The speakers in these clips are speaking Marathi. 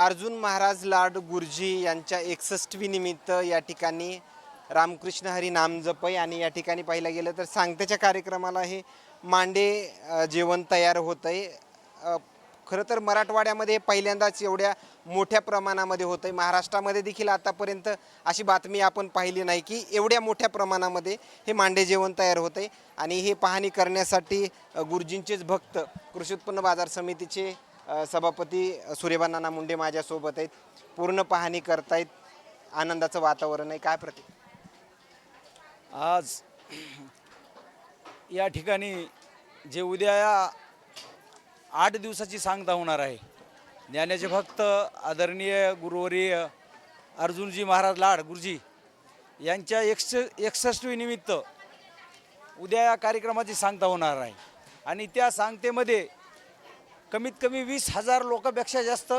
अर्जुन महाराज लाड गुरुजी यांच्या एकसष्टवी निमित्त या ठिकाणी रामकृष्ण हरी नाम जपय आणि या ठिकाणी पाहिलं गेलं तर सांगतेच्या कार्यक्रमाला हे मांडे जेवण तयार होत आहे खरं तर मराठवाड्यामध्ये पहिल्यांदाच एवढ्या मोठ्या प्रमाणामध्ये होतं आहे महाराष्ट्रामध्ये देखील आतापर्यंत अशी बातमी आपण पाहिली नाही की एवढ्या मोठ्या प्रमाणामध्ये हे मांडे जेवण तयार होत आहे आणि हे पाहणी करण्यासाठी गुरुजींचेच भक्त कृषी उत्पन्न बाजार समितीचे सभापती सूर्यबा नाना मुंडे माझ्यासोबत आहेत. पूर्ण पाहणी करतायत. आनंदाचं वातावरण आहे. काय प्रति आज या ठिकाणी जे उद्या या आठ दिवसाची सांगता होणार आहे. ज्ञानाचे भक्त आदरणीय गुरुवर्य अर्जुनजी महाराज लाड गुरुजी यांच्या एकश एकसष्टवी निमित्त उद्या या कार्यक्रमाची सांगता होणार आहे. आणि त्या सांगतेमध्ये कमीत कमी वीस हजार लोकांपेक्षा जास्त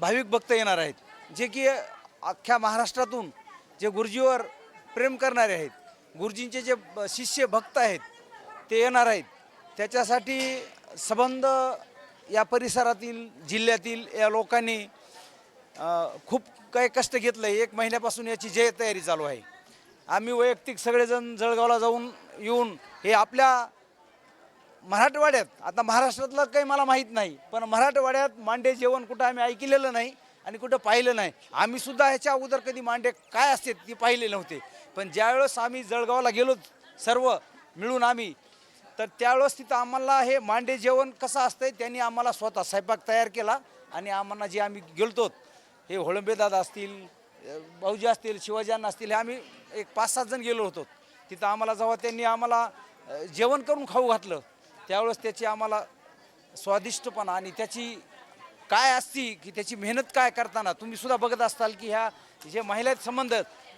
भाविक भक्त येणार आहेत. जे की अख्ख्या महाराष्ट्रातून जे गुरुजीवर प्रेम करणारे आहेत गुरुजींचे जे शिष्य भक्त आहेत ते येणार आहेत. त्याच्यासाठी संबंध या परिसरातील जिल्ह्यातील या लोकांनी खूप काही कष्ट घेतलं आहे एक महिन्यापासून याची जय तयारी चालू आहे. आम्ही वैयक्तिक सगळेजण जळगावला जाऊन येऊन हे आपल्या मराठवाड्यात आता महाराष्ट्रातलं काही मला माहीत नाही पण मराठवाड्यात मांडे जेवण कुठं आम्ही ऐकलेलं नाही आणि कुठं पाहिलं नाही. आम्ही सुद्धा ह्याच्या अगोदर कधी मांडे काय असते ती पाहिले नव्हते. पण ज्यावेळेस आम्ही जळगावला गेलो सर्व मिळून आम्ही तर त्यावेळेस तिथं आम्हाला हे मांडे जेवण कसं असतंय त्यांनी आम्हाला स्वतः स्वयंपाक तयार केला आणि आम्हाला जे आम्ही गेलतो हे होळंबेदादा असतील भाऊजी असतील शिवाजीअण्णा असतील हे आम्ही एक पाच सात जण गेलो होतो. तिथं आम्हाला जेव्हा त्यांनी आम्हाला जेवण करून खाऊ घातलं त्यावेळेस त्याची आम्हाला स्वादिष्टपणा आणि त्याची काय असती की त्याची मेहनत काय करताना तुम्ही सुद्धा बघत असताल की ह्या जे महिला आहेत संबंध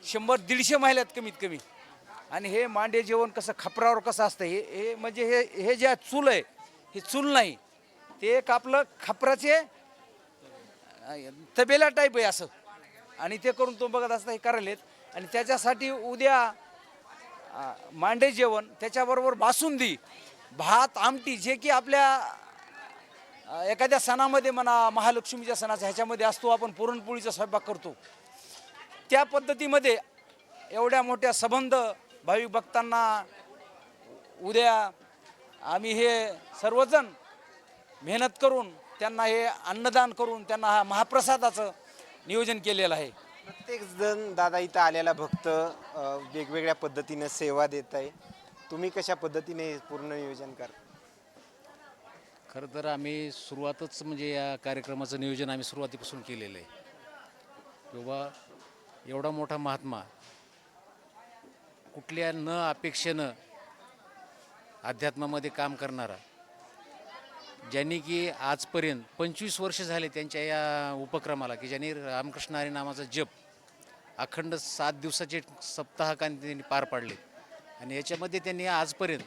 शंभर दीडशे महिला आहेत कमीत कमी. आणि हे मांडे जेवण कसं खपरावर कसं असतं हे हे म्हणजे हे हे जे चूल आहे हे चूल नाही. ते एक आपलं खपराचे तबेला टाईप आहे असं. आणि ते करून तो बघत असता हे करायलेत आणि त्याच्यासाठी उद्या मांडे जेवण त्याच्याबरोबर बासुंदी भात आमटी जे की आपल्या एखाद्या सणामध्ये म्हणा महालक्ष्मीच्या सणाचा ह्याच्यामध्ये असतो आपण पुरणपोळीचा स्वयंपाक करतो. त्या पद्धतीमध्ये एवढ्या मोठ्या संबंध भाविक भक्तांना उद्या आम्ही हे सर्वजण मेहनत करून त्यांना हे अन्नदान करून त्यांना हा महाप्रसादाचं नियोजन केलेलं आहे. प्रत्येक जण दादा इथं आलेला भक्त वेगवेगळ्या पद्धतीनं सेवा देत आहे. तुम्ही कशा पद्धतीने पूर्ण नियोजन कर? खरं तर आम्ही सुरुवातच म्हणजे या कार्यक्रमाचं नियोजन आम्ही सुरुवातीपासून केलेलं आहे. किंवा एवढा मोठा महात्मा कुठल्या न अपेक्षेनं अध्यात्मामध्ये काम करणारा ज्यांनी की आजपर्यंत पंचवीस वर्ष झाले त्यांच्या या उपक्रमाला की ज्यांनी रामकृष्ण हरी नामाचा जप अखंड सात दिवसाचे सप्ताहकांनी त्यांनी पार पाडले. आणि याच्यामध्ये त्यांनी आजपर्यंत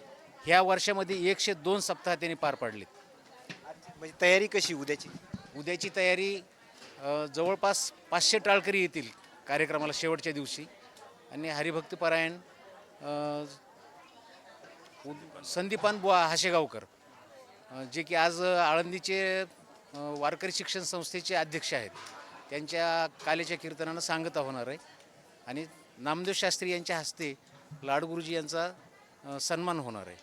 ह्या वर्षामध्ये एकशे दोन सप्ताह त्यांनी पार पाडलेत. म्हणजे तयारी कशी उद्याची? उद्याची तयारी अ, जवळपास पाचशे टाळकरी येतील कार्यक्रमाला शेवटच्या दिवशी. आणि हरिभक्तपरायण अ, उद- संदीपान बुवा हाशेगावकर अ, जे की आज आळंदीचे अ, वारकरी शिक्षण संस्थेचे अध्यक्ष आहेत. त्यांच्या कालेच्या कीर्तनानं सांगता होणार आहे. आणि नामदेव शास्त्री यांच्या हस्ते लाडगुरुजी यांचा अ, सन्मान होणार आहे.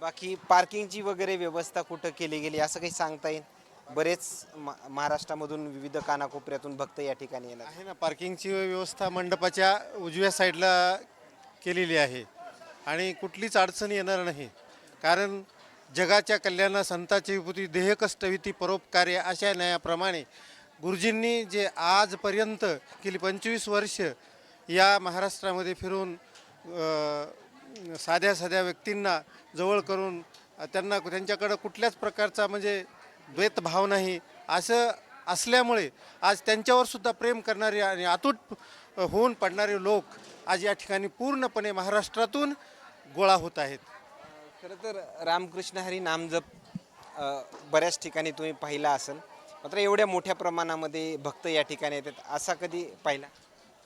बाकी पार्किंगची वगैरे व्यवस्था कुठं केली गेली असं काही सांगता येईल? बरेच मा- महाराष्ट्रामधून विविध कानाकोपऱ्यातून भक्त या ठिकाणी येणार. आहे ना पार्किंगची व्यवस्था मंडपाच्या उजव्या साईडला केलेली आहे. आणि कुठलीच अडचण येणार नाही. कारण जगाच्या कल्याणा संताची विभूती देहकष्टविती परोपकार्य अशा न्यायाप्रमाणे गुरुजींनी जे आजपर्यंत गेली पंचवीस वर्ष या महाराष्ट्रामध्ये फिरून साध्या साध्या व्यक्तींना जवळ करून त्यांना त्यांच्याकडं कुठल्याच प्रकारचा म्हणजे द्वैतभाव नाही असं असल्यामुळे आज त्यांच्यावरसुद्धा प्रेम करणारे आणि आतूट होऊन पडणारे लोक आज या ठिकाणी पूर्णपणे महाराष्ट्रातून गोळा होत आहेत. खरं तर रामकृष्ण हरी नामजप बऱ्याच ठिकाणी तुम्ही पाहिला असेल. मात्र एवढ्या मोठ्या प्रमाणामध्ये भक्त या ठिकाणी येतात असा कधी पाहिला?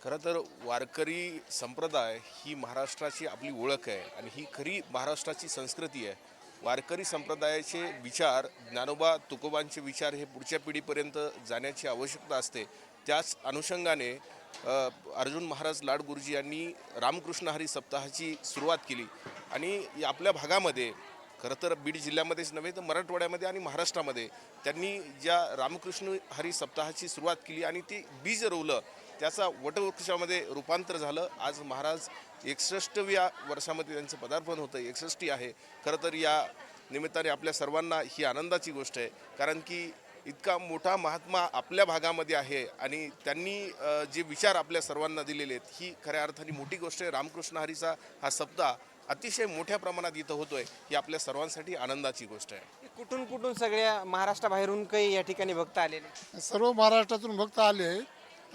खरं तर वारकरी संप्रदाय ही महाराष्ट्राची आपली ओळख आहे आणि ही खरी महाराष्ट्राची संस्कृती आहे. वारकरी संप्रदायाचे विचार ज्ञानोबा तुकोबांचे विचार हे पुढच्या पिढीपर्यंत जाण्याची आवश्यकता असते. त्याच अनुषंगाने अर्जुन महाराज लाड गुरुजी यांनी रामकृष्ण हरी सप्ताहाची सुरुवात केली. आणि या आपल्या भागामध्ये खरं तर बीड जिल्ह्यामध्येच नव्हे तर मराठवाड्यामध्ये आणि महाराष्ट्रामध्ये त्यांनी ज्या रामकृष्ण हरी सप्ताहाची सुरुवात केली आणि ती बीज रोवलं. त्याचा वटवृक्षामध्ये रूपांतर झालं. आज महाराज एकसष्टव्या वर्षामध्ये त्यांचं पदार्पण होतं. एकसष्टी आहे. खरं तर या निमित्ताने आपल्या सर्वांना ही आनंदाची गोष्ट आहे. कारण की इतका मोठा महात्मा आपल्या भागामध्ये आहे आणि त्यांनी जे विचार आपल्या सर्वांना दिलेले आहेत ही खऱ्या अर्थाने मोठी गोष्ट आहे. रामकृष्ण हरीचा हा सप्ताह अतिशय मोठ्या प्रमाणात इथं होतोय ही आपल्या सर्वांसाठी आनंदाची गोष्ट आहे. कुठून कुठून सगळ्या महाराष्ट्राबाहेरून काही या ठिकाणी भक्त आलेले? सर्व महाराष्ट्रातून भक्त आले आहेत.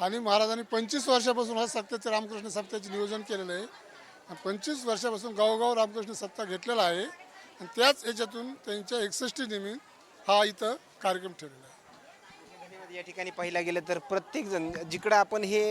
आणि महाराजांनी पंचवीस वर्षापासून हा सत्तेचं रामकृष्ण सप्त्याचे नियोजन केलेलं आहे. आणि पंचवीस वर्षापासून गावोगाव रामकृष्ण सप्ताह घेतलेला आहे. आणि त्याच याच्यातून त्यांच्या एकसष्टी निमित्त हा इथं कार्यक्रम ठेवलेला आहे. या ठिकाणी पाहिला गेलं तर प्रत्येकजण जिकडं आपण हे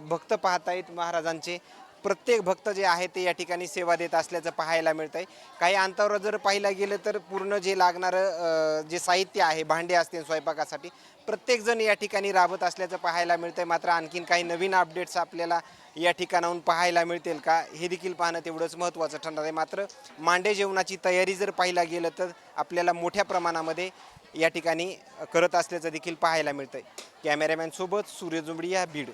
भक्त भक्त पाहतायत महाराजांचे प्रत्येक भक्त जे आहे ते या ठिकाणी सेवा देत असल्याचं पाहायला मिळतं आहे काही अंतावर जर पाहिलं गेलं तर पूर्ण जे लागणारं जे साहित्य आहे भांडे असतील स्वयंपाकासाठी प्रत्येकजण या ठिकाणी राबत असल्याचं पाहायला मिळतं आहे मात्र आणखीन काही नवीन अपडेट्स आपल्याला या ठिकाणाहून पाहायला मिळतील का हे देखील पाहणं तेवढंच महत्त्वाचं ठरणार आहे. मात्र मांडे जेवणाची तयारी जर पाहिला गेलं तर आपल्याला मोठ्या प्रमाणामध्ये या ठिकाणी करत असल्याचं देखील पाहायला मिळतं आहे कॅमेरामॅनसोबत सूर्य जुंबडी या बीड.